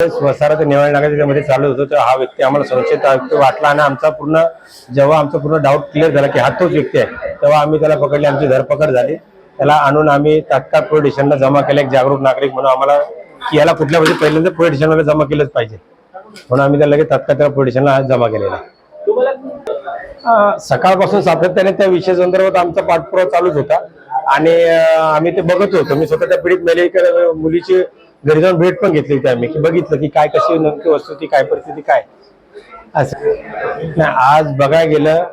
स्वसारा ते निवड नाका त्याच्यामध्ये चालू होतो तर हा व्यक्ती आम्हाला संशयित व्यक्ती वाटला आणि आमचा पूर्ण जेव्हा आमचा पूर्ण डाऊट क्लिअर झाला की हा तोच व्यक्ती आहे तेव्हा आम्ही त्याला पकडले आमची धरपकड झाली. त्याला आणून आम्ही तात्काळ पोलीस स्टेशनला जमा केलं एक जागरूक नागरिक म्हणून आम्हाला की याला कुठल्या म्हणजे पहिल्यांदा पोलीस स्टेशनला जमा केलंच पाहिजे. म्हणून आम्ही त्याला लगेच तात्काळ त्या पोलीस स्टेशनला जमा केलेला सकाळपासून सातत्याने त्या विषय संदर्भात आमचा पाठपुरावा चालूच होता. आणि आम्ही ते बघत होतो. मी स्वतः त्या पीडित महिलेकडे मुलीची घरी जाऊन भेट पण घेतली होती आम्ही की बघितलं की काय कशी नेमकी वस्तुस्थिती काय परिस्थिती काय? असं. नाही, आज बघायला गेलं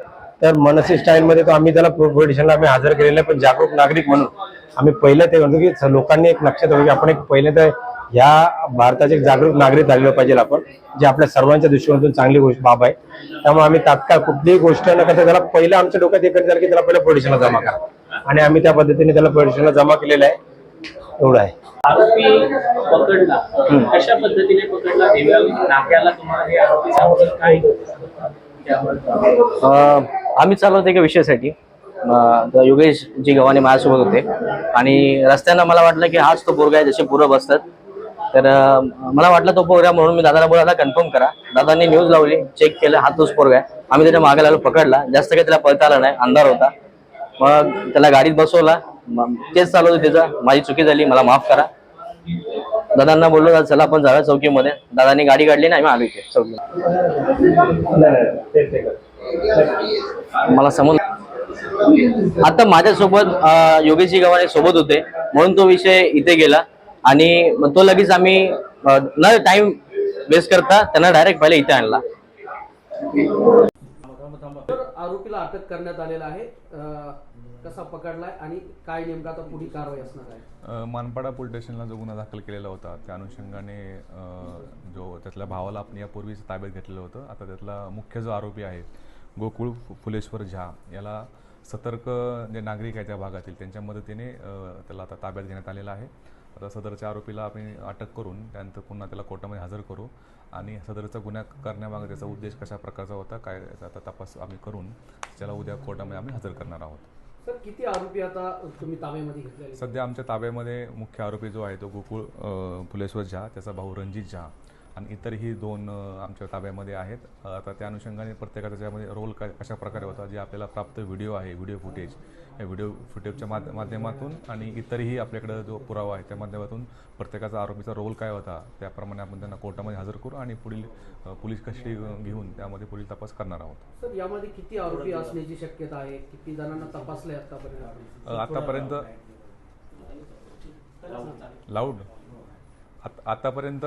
तर मनसे स्टाईलमध्ये तो आम्ही त्याला पोलिटिशनला आम्ही हजर केलेलं आहे पण जागरूक नागरिक म्हणून. आम्ही पहिलं ते म्हणतो की लोकांनी एक लक्षात ठेवलं की आपण एक पहिले तर ह्या भारताचे एक जागरूक नागरिक झालेलो पाहिजे आपण जे आपल्या सर्वांच्या दृष्टिकोनातून चांगली गोष्ट बाब आहे. त्यामुळे आम्ही तात्काळ कुठलीही गोष्ट न करता त्याला पहिलं आमच्या डोक्यात एकत्र झालं की त्याला पहिलं प्रोडिशनला जमा करा. आणि आम्ही त्या पद्धतीने त्याला प्रोडिशनला जमा केलेलं आहे. एवढं आहे. आरोपी पकडला. कशा पद्धतीने पकडला? देव्या नाक्याला तुम्हाला हे आरोपी सापडले? काय त्यावर अ, आम्ही चाललो होतो एका विषयासाठी. योगेश जी गव्हाणे माझ्यासोबत होते. आणि रस्त्यानं मला वाटलं की हाच तो पोरगा आहे जसे पुरं बसतात. तर मला वाटलं तो पोरगा म्हणून मी दादाला बोला कन्फर्म करा. दादांनी न्यूज लावली चेक केलं हा तोच पोरगा आहे. आम्ही त्याच्यामागे लागलो पकडला. जास्त काही त्याला पळता आलं नाही अंधार होता. मग त्याला गाडीत बसवला. तेच चालू होतं त्याचं. माझी चुकी झाली मला माफ करा. दादांना बोललो "दादा, चला आपण जाऊया चौकीमध्ये. दादांनी गाडी काढली नाही आम्ही आलो इथे चौकीला मला समज आता माझ्यासोबत योगेशजी गव्हाणे सोबत होते. म्हणून तो विषय इथे गेला. आणि तो लगेच आम्ही न टाइम वेस्ट करता त्यांना डायरेक्ट पहिले इथे आणला. तर आरोपीला अटक करण्यात आलेला आहे. कसा पकडलाय आणि काय नेमका आता पुढील कारवाई असणार आहे? मानपाडा पोलीस स्टेशनला जो गुन्हा दाखल केलेला होता त्या अनुषंगाने जो त्यातल्या भावाला आपण यापूर्वीच ताब्यात घेतलेलं होतं आता त्यातला मुख्य जो आरोपी आहे गोकुळ फु- फुलेश्वर झा याला सतर्क जे नागरिक आहे त्या भागातील त्यांच्या मदतीने त्याला आता ताब्यात घेण्यात आलेला आहे. आता सदरच्या आरोपीला आपण अटक करून त्यानंतर पुन्हा त्याला कोर्टामध्ये हजर करू आणि सदरचा गुन्हा करण्यामागे त्याचा उद्देश कशा प्रकारचा होता काय याचा आता तपास आम्ही करून त्याला उद्या कोर्टामध्ये आम्ही हजर करणार आहोत. सर किती आरोपी आता तुम्ही ताब्यामध्ये आहेत? सध्या आमच्या ताब्यामध्ये मुख्य आरोपी जो आहे तो गोकुळ फुलेश्वर झा त्याचा भाऊ रणजित झा. आणि इतरही दोन आमच्या ताब्यामध्ये आहेत. आता त्या अनुषंगाने प्रत्येकाचा त्याच्यामध्ये रोल काय कशा प्रकारे होता जे आपल्याला प्राप्त व्हिडिओ आहे व्हिडिओ फुटेज या व्हिडिओ फुटेजच्या माध्य माध्यमातून आणि इतरही आपल्याकडे जो पुरावा आहे त्या माध्यमातून प्रत्येकाचा आरोपीचा रोल काय होता त्याप्रमाणे आपण त्यांना कोर्टामध्ये हजर करू आणि पुढील पोलीस कस्टडी घेऊन त्यामध्ये पुढील तपास करणार आहोत. सर यामध्ये किती आरोपी असण्याची शक्यता आहे? किती जणांना तपासले आतापर्यंत? आतापर्यंत लाऊड. आतापर्यंत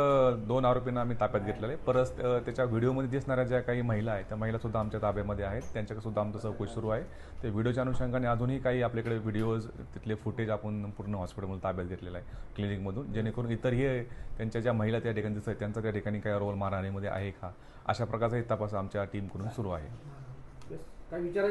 दोन आरोपींना आम्ही ताब्यात घेतलेले आहे परत त्याच्या व्हिडिओमध्ये दिसणाऱ्या ज्या काही महिला आहेत त्या महिला सुद्धा आमच्या ताब्यामध्ये आहेत. त्यांच्याकडे सुद्धा आमचं चौकशी सुरू आहे. ते व्हिडिओच्या अनुषंगाने अजूनही काही आपल्याकडे व्हिडिओज तिथले फुटेज आपण पूर्ण हॉस्पिटलमधून ताब्यात घेतलेलं आहे क्लिनिकमधून. जेणेकरून इतरही त्यांच्या ज्या महिला त्या ठिकाणी दिसत आहेत त्यांचा त्या ठिकाणी काही रोल मारहाणीमध्ये आहे का? अशा प्रकारचाही तपास आमच्या टीमकडून सुरू आहे. काय विचारायचं